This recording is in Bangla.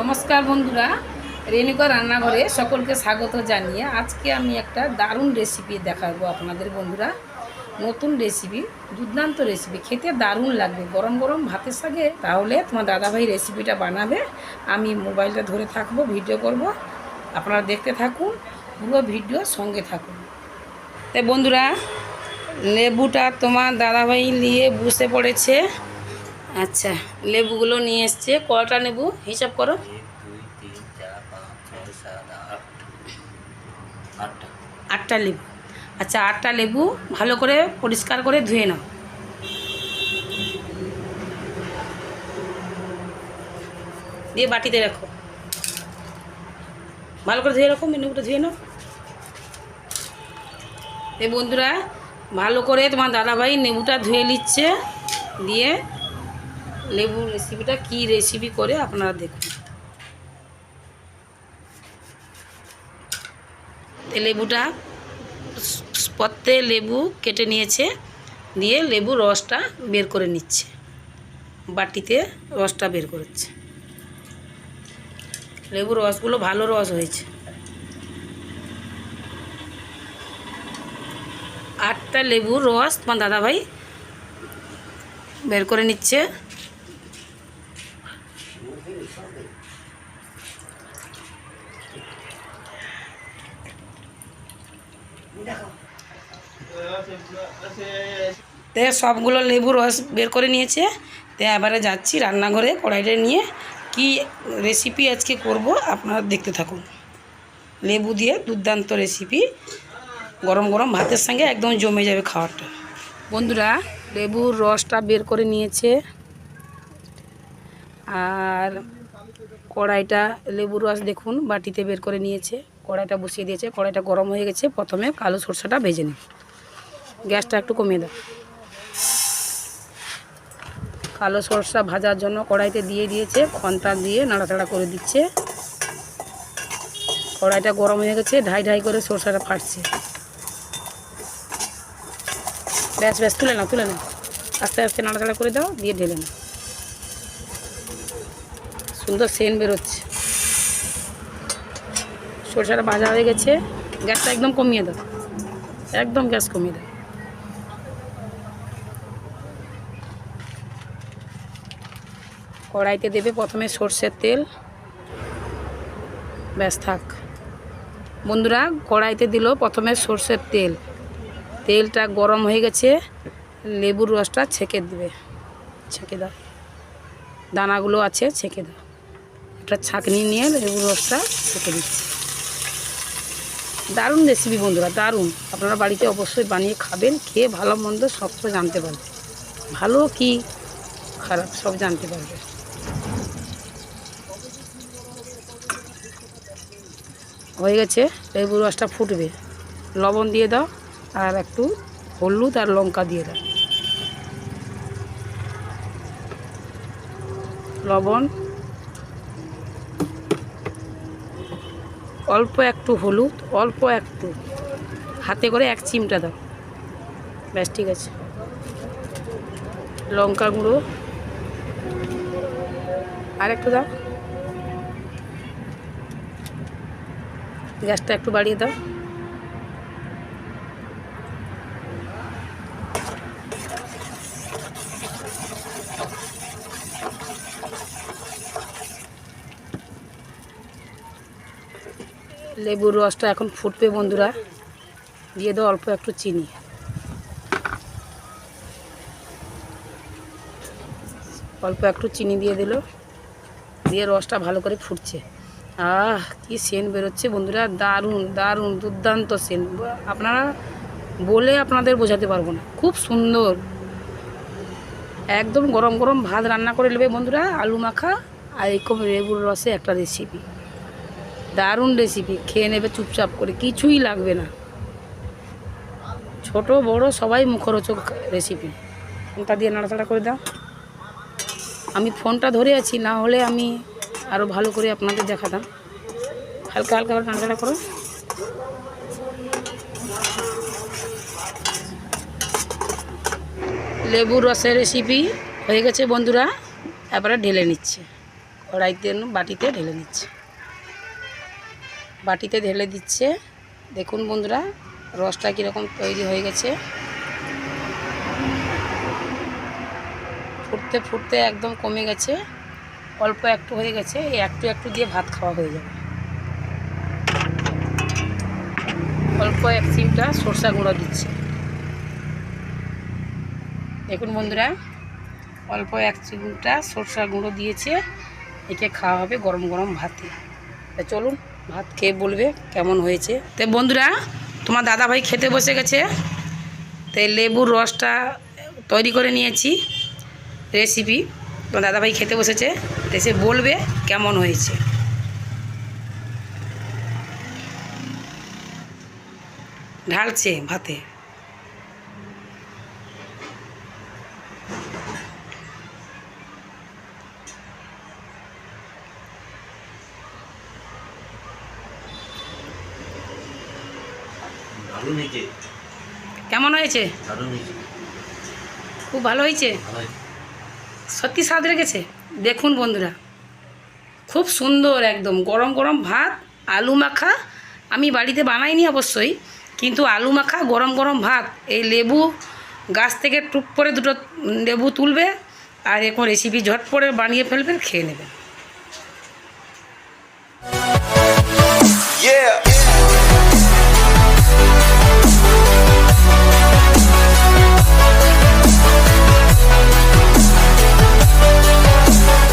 নমস্কার বন্ধুরা, রেণুকা রান্নাঘরে সকলকে স্বাগত জানিয়ে আজকে আমি একটা দারুণ রেসিপি দেখাবো আপনাদের বন্ধুরা। নতুন রেসিপি দুর্দান্ত রেসিপি খেতে দারুণ লাগবে। গরম গরম ভাতের সাথে তাহলে তোমার দাদাভাই রেসিপিটা বানাবে। আমি মোবাইলটা ধরে থাকব ভিডিও করব। আপনারা দেখতে থাকুন, পুরো ভিডিও সঙ্গে থাকুন। তাই বন্ধুরা, লেবুটা তোমার দাদাভাই নিয়ে বসে পড়েছে। আচ্ছা লেবুগুলো নিয়ে এসছে। কটা নেবু হিসাব করো। আটটা লেবু। আচ্ছা আটটা লেবু ভালো করে পরিষ্কার করে ধুয়ে নাও। দিয়ে বাটিতে রাখো। ভালো করে ধুয়ে রাখো মেনুগুলো ধুয়ে নাও। এই বন্ধুরা, ভালো করে তোমার দাদাভাই লেবুটা ধুয়ে নিচ্ছে। দিয়ে লেবু রেসিপিটা কি রেসিপি করে আপনারা দেখুন। লেবুটা, পত্তে লেবু কেটে নিয়েছে, দিয়ে লেবু রসটা বের করে নিচ্ছে। বাটিতে রসটা বের করেছে। লেবুর রসগুলো ভালো রস হয়েছে। আটটা লেবুর রস তোমার দাদাভাই বের করে নিচ্ছে। তে সবগুলো লেবু রস বের করে নিয়েছে। তে এবারে যাচ্ছি রান্নাঘরে কড়াইটা নিয়ে কি রেসিপি আজকে করব আপনারা দেখতে থাকুন। লেবু দিয়ে দুর্দান্ত রেসিপি গরম গরম ভাতের সঙ্গে একদম জমে যাবে খাবারটা বন্ধুরা, লেবুর রসটা বের করে নিয়েছে। আর কড়াইটা লেবুর রস দেখুন, বাটিতে বের করে নিয়েছে। কড়াইটা বসিয়ে দিয়েছে, কড়াইটা গরম হয়ে গেছে। প্রথমে কালো সরষাটা ভেজে নিই গ্যাসটা একটু কমিয়ে দাও। কালো সরষা ভাজার জন্য কড়াইতে দিয়ে দিয়েছে, খন্তা দিয়ে নাড়াচাড়া করে দিচ্ছে। কড়াইটা গরম হয়ে গেছে, ঢাই ঢাই করে সরষাটা ফাটছে। ব্যাস ব্যাস, তুলে নাও তুলে নাও। আস্তে আস্তে নাড়াচাড়া করে দাও, দিয়ে ঢেলে নাও। সুন্দর সেন বেরোচ্ছে। সরষাটা ভাজা হয়ে গেছে। গ্যাসটা একদম কমিয়ে দাও। একদম গ্যাস কমিয়ে দাও। কড়াইতে দেবে প্রথমে সর্ষের তেল। ব্যাস থাক। বন্ধুরা, কড়াইতে দিল প্রথমে সর্ষের তেল। তেলটা গরম হয়ে গেছে। লেবুর রসটা ছেঁকে দেবে। ছেঁকে দাও। দানাগুলো আছে, ছেঁকে দাও। একটা ছাঁকনি নিয়ে লেবুর রসটা ছেঁকে দিচ্ছি দারুণ রেসিপি বন্ধুরা, দারুণ। আপনারা বাড়িতে অবশ্যই বানিয়ে খাবেন, খেয়ে ভালো মন্দ সব তো জানতে পারবেন। ভালো কি খারাপ সব জানতে পারবে হয়ে গেছে, লেবুর রসটা ফুটবে। লবণ দিয়ে দাও, আর একটু হলুদ আর লঙ্কা দিয়ে দাও। লবণ অল্প একটু হলুদ, অল্প একটু। হাতে করে এক চিমটা দাও। ব্যাস, ঠিক আছে। লঙ্কা গুঁড়ো। আর একটু দাও। গ্যাসটা একটু বাড়িয়ে দাও। লেবুর রসটা এখন ফুটবে বন্ধুরা। দিয়ে দাও অল্প একটু চিনি। অল্প একটু চিনি দিয়ে দিল। দিয়ে রসটা ভালো করে ফুটছে। আহ, কি সেন বেরোচ্ছে বন্ধুরা, দারুণ দারুণ, দুর্দান্ত সেন। আপনারা বলে আপনাদের বোঝাতে পারব না। খুব সুন্দর। একদম গরম গরম ভাত রান্না করে নেবে বন্ধুরা, আলু মাখা আর এরকম লেবুর রসে একটা রেসিপি দারুণ রেসিপি খেয়ে নেবে, চুপচাপ করে, কিছুই লাগবে না। ছোট, বড়, সবাই মুখরোচক রেসিপি ফোনটা দিয়ে নাড়াচাড়া করে দাও। আমি ফোনটা ধরে আছি, না হলে আমি আরও ভালো করে আপনাদের দেখাতাম। হালকা হালকা করে নাড়াচাড়া করো। লেবুর রসের রেসিপি হয়ে গেছে বন্ধুরা। এবারে ঢেলে নিচ্ছে। কড়াইতে, বাটিতে ঢেলে নিচ্ছে। বাটিতে ঢেলে দিচ্ছে। দেখুন বন্ধুরা, রসটা কীরকম তৈরি হয়ে গেছে। ফুটতে ফুটতে একদম কমে গেছে। অল্প একটু হয়ে গেছে, এই একটু একটু দিয়ে ভাত খাওয়া হয়ে যাবে। অল্প এক চিমটা সরষা গুঁড়ো দিচ্ছে। দেখুন বন্ধুরা, অল্প এক চিমটা সরষা গুঁড়ো দিয়েছে। একে খাওয়া হবে গরম গরম ভাতে। চলুন। ভাত খেয়ে বলবে কেমন হয়েছে। তো বন্ধুরা, তোমার দাদা ভাই খেতে বসে গেছে। তো লেবুর রসটা তৈরি করে নিয়েছি রেসিপি তোমার দাদা ভাই খেতে বসেছে, তো সে বলবে কেমন হয়েছে। ঢালছে ভাতে। কেমন হয়েছে? খুব ভালো হয়েছে? সত্যি স্বাদ রেখেছে দেখুন বন্ধুরা খুব সুন্দর একদম। গরম গরম ভাত আলু মাখা আমি বাড়িতে বানাইনি অবশ্যই কিন্তু আলু মাখা গরম গরম ভাত এই লেবু গাছ থেকে টুপ করে দুটো লেবু তুলবে আর এখন রেসিপি ঝট করে বানিয়ে ফেলবেন খেয়ে নেবেন Yeah!